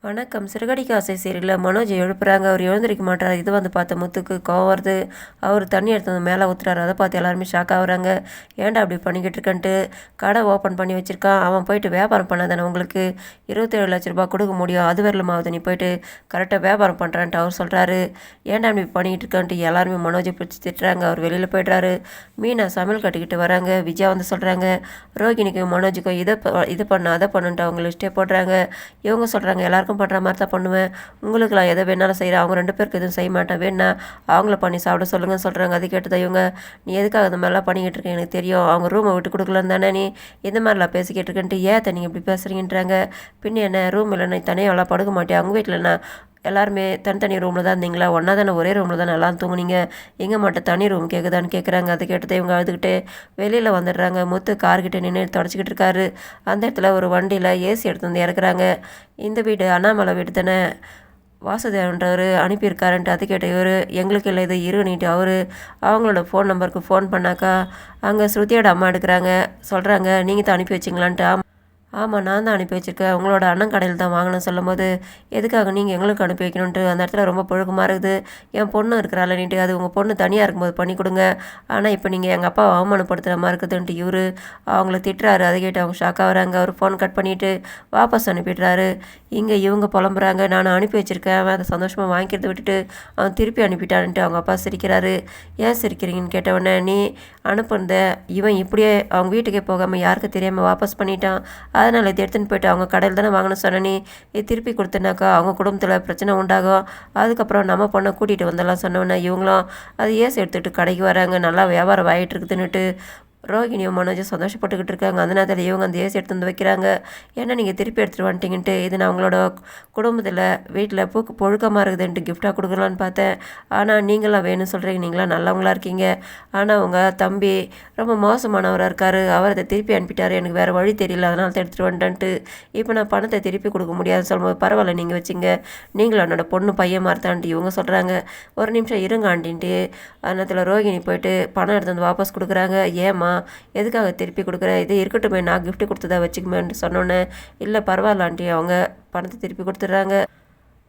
வணக்கம். சிறுகடிக்கு ஆசை சீரியலில் மனோஜ் எழுப்புறாங்க. அவர் எழுந்திருக்க மாட்டார். இது வந்து பார்த்த முத்துக்கு கோவம் வருது. அவர் தண்ணி எடுத்து வந்து மேலே ஊற்றுறாரு அதை பார்த்து எல்லாருமே ஷாக் ஆகுறாங்க. ஏன்டா அப்படி பண்ணிக்கிட்டு இருக்கன்ட்டு? கடை ஓப்பன் பண்ணி வச்சுருக்கான். அவன் போயிட்டு வியாபாரம் பண்ணாதானே உங்களுக்கு? இருபத்தேழு லட்ச ரூபா கொடுக்க முடியும். அது வரலமாவது நீ போயிட்டு கரெக்டாக வியாபாரம் பண்ணுறான்ட்டு அவர் சொல்கிறாரு ஏன்டா இப்படி பண்ணிக்கிட்டு இருக்கான்ட்டு? எல்லாருமே மனோஜை பிடிச்சி திட்டுறாங்க. அவர் வெளியில் போய்ட்றாரு. மீனா சமையல் கட்டிக்கிட்டு வராங்க. விஜயா வந்து சொல்கிறாங்க ரோகிணிக்கும் மனோஜுக்கும் இதை ப- இது பண்ண அதை பண்ணுன்ட்டு அவங்க லிஸ்ட்டே போடுறாங்க. இவங்க சொல்கிறாங்க எல்லாருக்கும் பண்ணுற மாதிரி தான் பண்ணுவேன் உங்களுக்குலாம் எதை வேணாலும் செய்கிறேன் அவங்க ரெண்டு பேருக்கு எதுவும் செய்ய மாட்டேன். வேணா அவங்கள பண்ணி சாப்பிட சொல்லுங்கன்னு சொல்கிறாங்க அது கேட்டதா இவங்க நீ எதுக்காக இந்த மாதிரிலாம் பண்ணிக்கிட்டு இருக்கேன் எனக்கு தெரியும். அவங்க ரூமை விட்டு கொடுக்கலன்னு தானே நீ எந்த மாதிரிலாம் பேசிக்கிட்டு இருக்கேன்ட்டு. ஏன் நீங்கள் இப்படி பேசுகிறீங்கன்றாங்க பின்ன என்ன? ரூம் இல்லை நீ தனியாக எல்லாம் படுக்க மாட்டேன் அவங்க வீட்டில் நான் எல்லாருமே தனித்தனி ரூமில் தான் இருந்தீங்களா? ஒன்றா தானே? ஒரே ரூமில் தானே? எல்லாம் தூங்குனீங்க. எங்கே மட்டும் தனி ரூம் கேட்குதான்னு கேட்குறாங்க அது கேட்டதே இவங்க அழுதுகிட்டே வெளியில் வந்துடுறாங்க. முத்து கார்கிட்ட நின்று தொடச்சிக்கிட்டு இருக்காரு. அந்த இடத்துல ஒரு வண்டியில் ஏசி எடுத்து வந்து இறக்குறாங்க. இந்த வீடு அண்ணாமலை வீடு தானே? வாசுதேவன்றவர் அனுப்பியிருக்காருன்ட்டு அது கேட்ட இவர் எங்களுக்கு இல்லை இது இருநீட்டு அவர். அவங்களோட ஃபோன் நம்பருக்கு ஃபோன் பண்ணாக்கா அங்கே ஸ்ருதியோட அம்மா எடுக்கிறாங்க. சொல்கிறாங்க நீங்கள் தான் அனுப்பி வச்சிங்களான்ட்டு. ஆமாம் நான் தான் அனுப்பி வச்சிருக்கேன். உங்களோட அண்ணன் கடையில் தான் வாங்கினேன் சொல்லும்போது எதுக்காக நீங்கள் எங்களுக்கு அனுப்பி வைக்கணுன்ட்டு அந்த இடத்துல ரொம்ப புழுக்கமாக இருக்குது. என் பொண்ணு இருக்கிறாள் நீட்டு அது உங்கள் பொண்ணு தனியாக இருக்கும்போது பண்ணி கொடுங்க. ஆனால் இப்போ நீங்கள் எங்கள் அப்பாவை அவமானப்படுத்துகிற மாதிரி இருக்குதுன்ட்டு இவரு அவங்கள திட்டுறாரு. அதை கேட்டு அவங்க ஷாக்காக வராங்க அவர் ஃபோன் கட் பண்ணிவிட்டு வாபஸ் அனுப்பிடுறாரு. இங்கே இவங்க புலம்புறாங்க. நான் அனுப்பி வச்சிருக்கேன். அவன் அதை சந்தோஷமாக வாங்கிக்கிறத விட்டுட்டு அவன் திருப்பி அனுப்பிட்டான்ட்டு அவங்க அப்பா சிரிக்கிறாரு. ஏன் சிரிக்கிறீங்கன்னு கேட்டவொடனே நீ அனுப்புனத இவன் இப்படியே அவங்க வீட்டுக்கே போகாமல் யாருக்கு தெரியாமல் வாபஸ் பண்ணிட்டான். அதனால் இதை எடுத்துன்னு போயிட்டு அவங்க கடையில் தானே வாங்கணும் சொன்ன இது திருப்பி கொடுத்தனாக்கா அவங்க குடும்பத்தில் பிரச்சனை உண்டாகும். அதுக்கப்புறம் நம்ம பொண்ணை கூட்டிகிட்டு வந்தெல்லாம் சொன்னோன்னே இவங்களும் அது ஏசி எடுத்துகிட்டு கடைக்கு வராங்க? நல்லா வியாபாரம் ஆகிட்டு இருக்குதுன்னுட்டு ரோகிணியும் மனோஜும் சந்தோஷப்பட்டுக்கிட்டு இருக்காங்க. அந்த நேரத்தில் இவங்க அந்த ஏசி எடுத்து வந்து வைக்கிறாங்க. ஏன்னா நீங்கள் திருப்பி எடுத்துகிட்டு வந்துட்டீங்கன்ட்டு இது நான் உங்களோட குடும்பத்தில் வீட்டில் பூக்கு பொழுக்கமாக இருக்குதுன்ட்டு கிஃப்டாக கொடுக்கலான்னு பார்த்தேன். ஆனால் நீங்களாம் வேணும்னு சொல்கிறீங்க நீங்களாம் நல்லவங்களா இருக்கீங்க. ஆனால் உங்கள் தம்பி ரொம்ப மோசமானவராக இருக்கார். அவர் அதை திருப்பி அனுப்பிட்டாரு. எனக்கு வேறு வழி தெரியல. அதனால் தான் எடுத்துகிட்டு வந்துட்டேன்ட்டு. இப்போ நான் பணத்தை திருப்பி கொடுக்க முடியாதுன்னு சொல்லும்போது பரவாயில்ல நீங்கள் வச்சுங்க. நீங்களும் என்னோட பொண்ணு பையன் மாறுத்தான்ட்டு இவங்க சொல்கிறாங்க ஒரு நிமிஷம் இருங்க ஆண்டின்ட்டு நேரத்தில் ரோகிணி போயிட்டு பணம் எடுத்து வந்து வாபஸ் கொடுக்குறாங்க. ஏம்மா எதுக்காக திருப்பி கொடுக்குற? இது இருக்கட்டுமே நான் கிஃப்ட் கொடுத்ததா வச்சுக்குமேன்னு சொன்னோன்னே இல்லை பரவாயில்ல ஆண்டி அவங்க பணத்தை திருப்பி கொடுத்துட்றாங்க.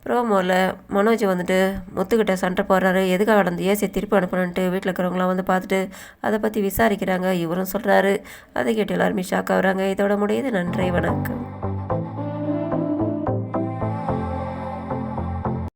ப்ரோமோவில் மனோஜ் வந்துட்டு முத்துக்கிட்ட சண்டை போடுறாரு. எதுக்காக அந்த ஏசியை திருப்பி அனுப்பணுன்ட்டு வீட்டில் இருக்கிறவங்களாம் வந்து பார்த்துட்டு அதை பற்றி விசாரிக்கிறாங்க. இவரும் சொல்கிறாரு அதை கேட்டு எல்லாருமே ஷாக் ஆகுறாங்க. இதோட முடியுது. நன்றி வணக்கம்.